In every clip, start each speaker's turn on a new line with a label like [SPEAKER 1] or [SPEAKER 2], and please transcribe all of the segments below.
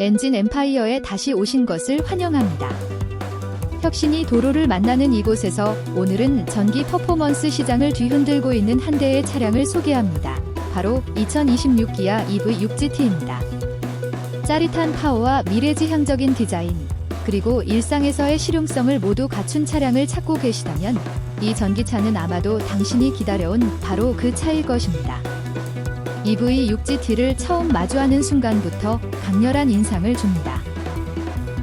[SPEAKER 1] 엔진 엠파이어에 다시 오신 것을 환영합니다. 혁신이 도로를 만나는 이곳에서 오늘은 전기 퍼포먼스 시장을 뒤흔들고 있는 한 대의 차량을 소개합니다. 바로 2026 기아 EV6GT입니다. 짜릿한 파워와 미래지향적인 디자인, 그리고 일상에서의 실용성을 모두 갖춘 차량을 찾고 계시다면 이 전기차는 아마도 당신이 기다려온 바로 그 차일 것입니다. EV6GT를 처음 마주하는 순간부터 강렬한 인상을 줍니다.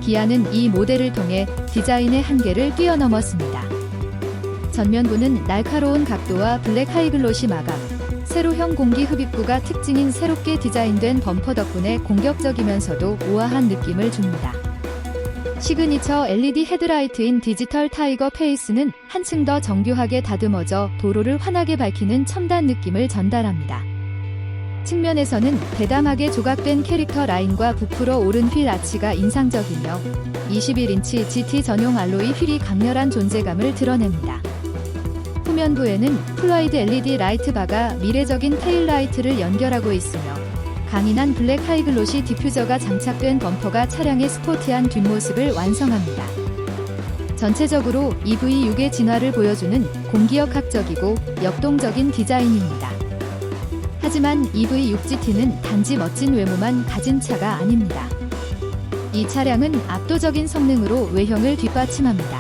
[SPEAKER 1] 기아는 이 모델을 통해 디자인의 한계를 뛰어넘었습니다. 전면부는 날카로운 각도와 블랙 하이글로시 마감, 세로형 공기 흡입구가 특징인 새롭게 디자인된 범퍼 덕분에 공격적이면서도 우아한 느낌을 줍니다. 시그니처 LED 헤드라이트인 디지털 타이거 페이스는 한층 더 정교하게 다듬어져 도로를 환하게 밝히는 첨단 느낌을 전달합니다. 측면에서는 대담하게 조각된 캐릭터 라인과 부풀어 오른 휠 아치가 인상적이며 21인치 GT 전용 알로이 휠이 강렬한 존재감을 드러냅니다. 후면부에는 플라이드 LED 라이트 바가 미래적인 테일 라이트를 연결하고 있으며 강인한 블랙 하이글로시 디퓨저가 장착된 범퍼가 차량의 스포티한 뒷모습을 완성합니다. 전체적으로 EV6의 진화를 보여주는 공기역학적이고 역동적인 디자인입니다. 하지만 EV6GT는 단지 멋진 외모만 가진 차가 아닙니다. 이 차량은 압도적인 성능으로 외형을 뒷받침합니다.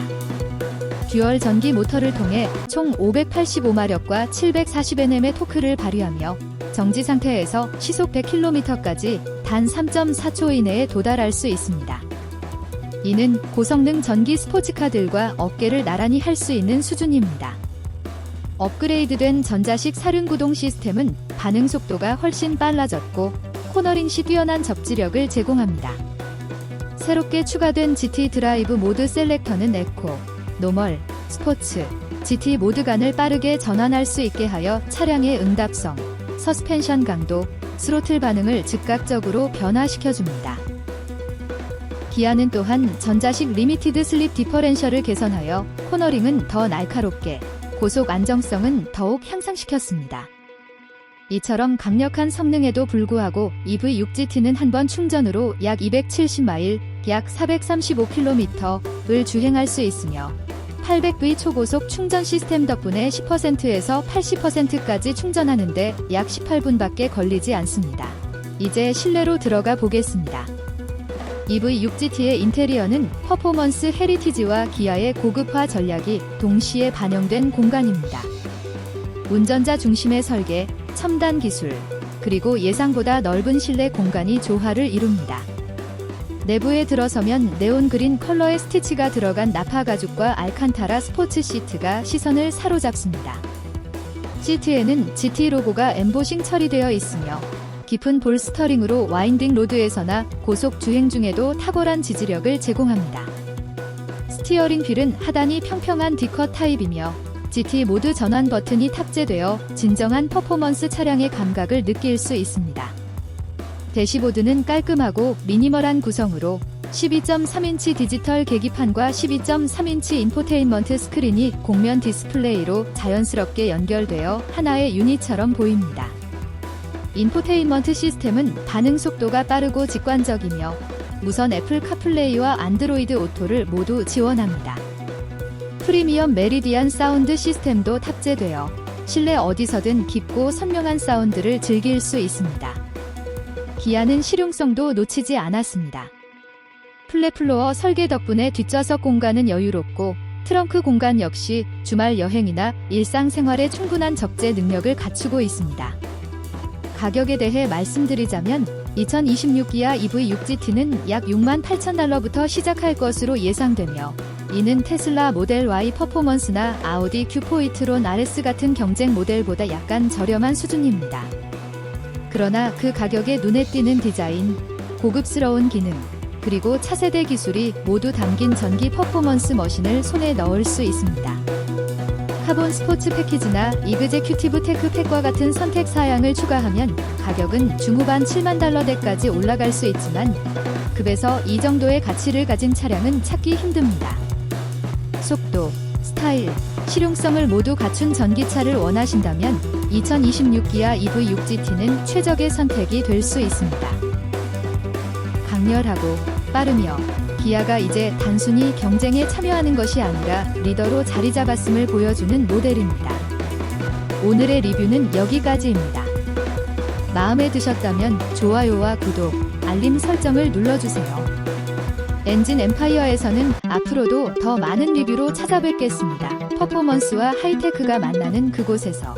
[SPEAKER 1] 듀얼 전기 모터를 통해 총 585마력과 740Nm의 토크를 발휘하며 정지 상태에서 시속 100km까지 단 3.4초 이내에 도달할 수 있습니다. 이는 고성능 전기 스포츠카들과 어깨를 나란히 할 수 있는 수준입니다. 업그레이드된 전자식 사륜구동 시스템은 반응 속도가 훨씬 빨라졌고 코너링 시 뛰어난 접지력을 제공합니다. 새롭게 추가된 GT 드라이브 모드 셀렉터는 에코, 노멀, 스포츠, GT 모드 간을 빠르게 전환할 수 있게 하여 차량의 응답성, 서스펜션 강도, 스로틀 반응을 즉각적으로 변화시켜줍니다. 기아는 또한 전자식 리미티드 슬립 디퍼렌셜을 개선하여 코너링은 더 날카롭게, 고속 안정성은 더욱 향상시켰습니다. 이처럼 강력한 성능에도 불구하고 EV6GT는 한 번 충전으로 약 270마일, 약 435km를 주행할 수 있으며 800V 초고속 충전 시스템 덕분에 10%에서 80%까지 충전하는데 약 18분밖에 걸리지 않습니다. 이제 실내로 들어가 보겠습니다. EV6GT의 인테리어는 퍼포먼스 헤리티지와 기아의 고급화 전략이 동시에 반영된 공간입니다. 운전자 중심의 설계, 첨단 기술, 그리고 예상보다 넓은 실내 공간이 조화를 이룹니다. 내부에 들어서면 네온 그린 컬러의 스티치가 들어간 나파 가죽과 알칸타라 스포츠 시트가 시선을 사로잡습니다. 시트에는 GT 로고가 엠보싱 처리되어 있으며 깊은 볼 스터링으로 와인딩 로드에서나 고속 주행 중에도 탁월한 지지력을 제공합니다. 스티어링 휠은 하단이 평평한 D컷 타입이며 GT 모드 전환 버튼이 탑재되어 진정한 퍼포먼스 차량의 감각을 느낄 수 있습니다. 대시보드는 깔끔하고 미니멀한 구성으로 12.3인치 디지털 계기판과 12.3인치 인포테인먼트 스크린이 공면 디스플레이로 자연스럽게 연결되어 하나의 유닛처럼 보입니다. 인포테인먼트 시스템은 반응 속도가 빠르고 직관적이며 무선 애플 카플레이와 안드로이드 오토를 모두 지원합니다. 프리미엄 메리디안 사운드 시스템도 탑재되어 실내 어디서든 깊고 선명한 사운드를 즐길 수 있습니다. 기아는 실용성도 놓치지 않았습니다. 플랫플로어 설계 덕분에 뒷좌석 공간은 여유롭고 트렁크 공간 역시 주말 여행이나 일상생활에 충분한 적재 능력을 갖추고 있습니다. 가격에 대해 말씀드리자면 2026 기아 EV6GT는 약 6만 8천 달러부터 시작할 것으로 예상되며 이는 테슬라 모델 Y 퍼포먼스나 아우디 Q4 이트론 RS 같은 경쟁 모델보다 약간 저렴한 수준입니다. 그러나 그 가격에 눈에 띄는 디자인, 고급스러운 기능, 그리고 차세대 기술이 모두 담긴 전기 퍼포먼스 머신을 손에 넣을 수 있습니다. 카본 스포츠 패키지나 이그제큐티브 테크 팩과 같은 선택 사양을 추가하면 가격은 중후반 7만 달러대까지 올라갈 수 있지만 급에서 이 정도의 가치를 가진 차량은 찾기 힘듭니다. 속도, 스타일, 실용성을 모두 갖춘 전기차를 원하신다면 2026 기아 EV6GT는 최적의 선택이 될 수 있습니다. 강렬하고 빠르며 기아가 이제 단순히 경쟁에 참여하는 것이 아니라 리더로 자리 잡았음을 보여주는 모델입니다. 오늘의 리뷰는 여기까지입니다. 마음에 드셨다면 좋아요와 구독, 알림 설정을 눌러주세요. 엔진 엠파이어에서는 앞으로도 더 많은 리뷰로 찾아뵙겠습니다. 퍼포먼스와 하이테크가 만나는 그곳에서